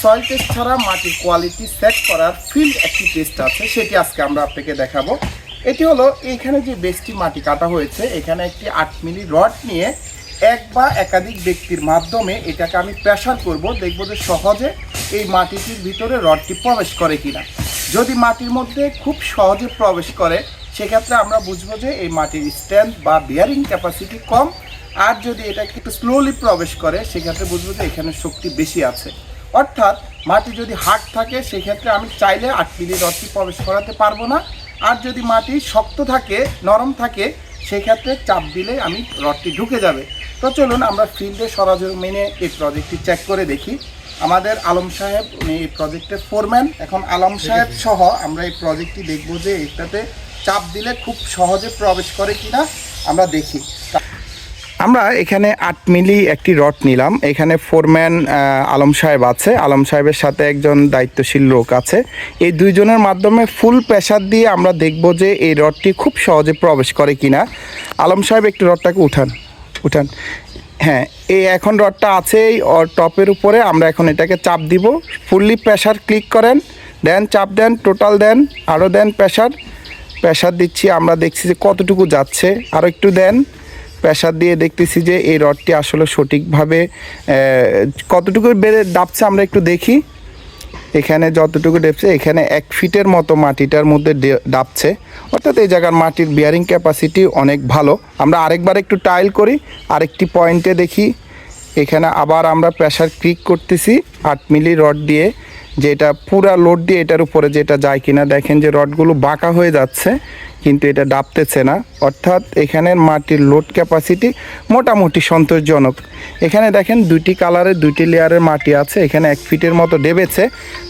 Soil test ছাড়া মাটির quality set করার ফিল্ড একটি টেস্ট আছে, সেটি আজকে আমরা আপনাকে দেখাবো। এটি হলো এইখানে যে বেসটি মাটি কাটা হয়েছে, এখানে একটি আট মিলি রড নিয়ে এক বা একাধিক ব্যক্তির মাধ্যমে এটাকে আমি প্রেশার করব, দেখব যে সহজে এই মাটিটির ভিতরে রডটি প্রবেশ করে কিনা। যদি মাটির মধ্যে খুব সহজে প্রবেশ করে, সেক্ষেত্রে আমরা বুঝব যে এই মাটির স্ট্রেংথ বা বিয়ারিং ক্যাপাসিটি কম। আর যদি এটা একটু স্লোলি প্রবেশ করে, সেক্ষেত্রে বুঝব যে এখানে শক্তি বেশি আছে। অর্থাৎ মাটি যদি হার্ড থাকে সেক্ষেত্রে আমি চাইলে আট মিলি রডটি প্রবেশ করাতে পারব না। আর যদি মাটি শক্ত থাকে নরম থাকে সেক্ষেত্রে চাপ দিলে আমি রডটি ঢুকে যাবে। তো চলুন আমরা ফিল্ডে সরজমিনে এই প্রজেক্টটি চেক করে দেখি। আমাদের আলম সাহেব উনি এই প্রজেক্টের ফোরম্যান এখন আলম সাহেব সহ আমরা এই প্রজেক্টটি দেখব যে এটাতে চাপ দিলে খুব সহজে প্রবেশ করে কিনা। আমরা দেখি। আমরা এখানে আট মিলি একটি রড নিলাম। এখানে ফোরম্যান আলম সাহেব আছে। আলম সাহেবের সাথে একজন দায়িত্বশীল লোক আছে। এই দুইজনের মাধ্যমে ফুল প্রেশার দিয়ে আমরা দেখব যে এই রডটি খুব সহজে প্রবেশ করে কিনা। আলম সাহেব, একটু রডটাকে উঠান। উঠান। হ্যাঁ এই এখন রডটা আছে এই টপের উপরে। আমরা এখন এটাকে চাপ দিব। ফুললি প্রেশার ক্লিক করেন। দেন চাপ দেন, টোটাল দেন আরও দেন প্রেশার প্রেশার দিচ্ছি, আমরা দেখছি যে কতটুকু যাচ্ছে। আরও একটু দেন। প্রেশার দিয়ে দেখতেছি যে এই রডটি আসলে সঠিকভাবে কতটুকু বেড়ে ডাবছে আমরা একটু দেখি। এখানে যতটুকু ডেপছে, এখানে এক ফিটের মতো মাটিটার মধ্যে ডাবছে অর্থাৎ এই জায়গার মাটির বিয়ারিং ক্যাপাসিটি অনেক ভালো। আমরা আরেকবার একটু টাইল করি, আরেকটি পয়েন্টে দেখি। এখানে আবার আমরা প্রেশার ক্লিক করতেছি আট মিলি রড দিয়ে, যেটা পুরা লোড দিয়ে এটার উপরে যেটা যায় কিনা। দেখেন যে রডগুলো বাঁকা হয়ে যাচ্ছে, কিন্তু এটা ডাবতেছে না। অর্থাৎ এখানের মাটির লোড ক্যাপাসিটি মোটামুটি সন্তোষজনক। এখানে দেখেন দুইটি কালারের দুইটি লেয়ারের মাটি আছে, এখানে এক ফিটের মতো ডেবেছে।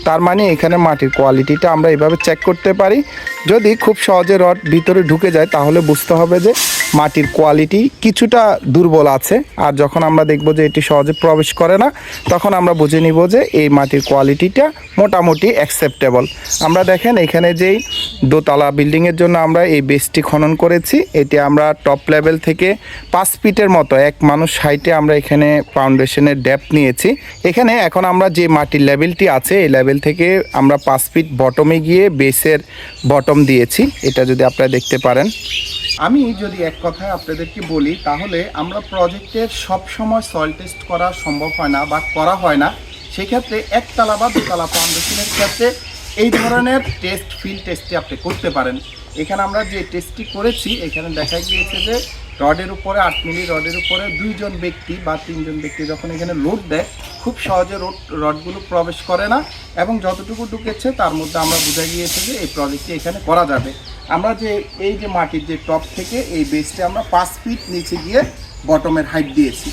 তার মানে এখানে মাটির কোয়ালিটিটা আমরা এভাবে চেক করতে পারি। যদি খুব সহজে রড ভিতরে ঢুকে যায়, তাহলে বুঝতে হবে যে মাটির কোয়ালিটি কিছুটা দুর্বল আছে। আর যখন আমরা দেখব যে এটি সহজে প্রবেশ করে না, তখন আমরা বুঝে নিব যে এই মাটির কোয়ালিটিটা মোটামুটি অ্যাকসেপ্টেবল আমরা দেখেন এখানে যেই দোতলা বিল্ডিংয়ের জন্য আমরা এই বেসটি খনন করেছি, এটি আমরা টপ লেভেল থেকে পাঁচ ফিটের মতো, এক মানুষ হাইটে আমরা এখানে ফাউন্ডেশনের ড্যাপ নিয়েছি। এখানে এখন আমরা যে মাটির লেভেলটি আছে, এই লেভেল থেকে আমরা পাঁচ ফিট বটমে গিয়ে বেসের বটম দিয়েছি। এটা যদি আপনারা দেখতে পারেন। আমি যদি এক কথায় আপনাদেরকে বলি, তাহলে আমরা প্রজেক্টের সব সময় সয়েল টেস্ট করা সম্ভব হয় না বা করা হয় না। সেক্ষেত্রে একতলা বা দুতলা ফাউন্ডেশনের ক্ষেত্রে এই ধরনের টেস্ট ফিল্ড টেস্টটি আপনি করতে পারেন। এখানে আমরা যে টেস্টটি করেছি, এখানে দেখা গিয়েছে যে রডের উপরে আট মিলি রডের উপরে দুইজন ব্যক্তি বা তিনজন ব্যক্তি যখন এখানে লোড দেয়, খুব সহজে রোড রডগুলো প্রবেশ করে না। এবং যতটুকু ঢুকেছে, তার মধ্যে আমরা বুঝা গিয়েছে যে এই প্রজেক্টটি এখানে করা যাবে। আমরা যে, এই যে মাটির যে টপ থেকে এই বেসটা আমরা পাঁচ ফিট নিচে গিয়ে বটমের হাইট দিয়েছি।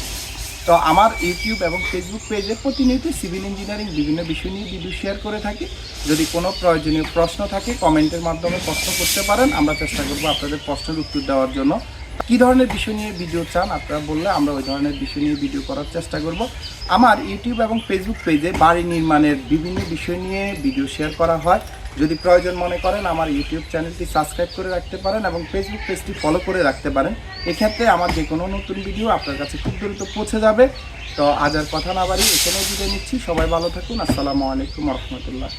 তো আমার ইউটিউব এবং ফেসবুক পেজে প্রতিনিয়ত সিভিল ইঞ্জিনিয়ারিং বিভিন্ন বিষয় নিয়ে ভিডিও শেয়ার করে থাকি। যদি কোনো প্রয়োজনীয় প্রশ্ন থাকে, কমেন্টের মাধ্যমে প্রশ্ন করতে পারেন। আমরা চেষ্টা করব আপনাদের প্রশ্নের উত্তর দেওয়ার জন্য। কী ধরনের বিষয় নিয়ে ভিডিও চান আপনারা বললে আমরা ওই ধরনের বিষয় নিয়ে ভিডিও করার চেষ্টা করব। আমার ইউটিউব এবং ফেসবুক পেজে বাড়ি নির্মাণের বিভিন্ন বিষয় নিয়ে ভিডিও শেয়ার করা হয়। যদি প্রয়োজন মনে করেন, আমার ইউটিউব চ্যানেলটি সাবস্ক্রাইব করে রাখতে পারেন এবং ফেসবুক পেজটি ফলো করে রাখতে পারেন। এক্ষেত্রে আমার যে কোনো নতুন ভিডিও আপনার কাছে খুব দ্রুত পৌঁছে যাবে। তো আজ আর কথা না বাড়ি এখানেও বিদায় নিচ্ছি। সবাই ভালো থাকুন। আসসালামু আলাইকুম রহমতুল্লাহ।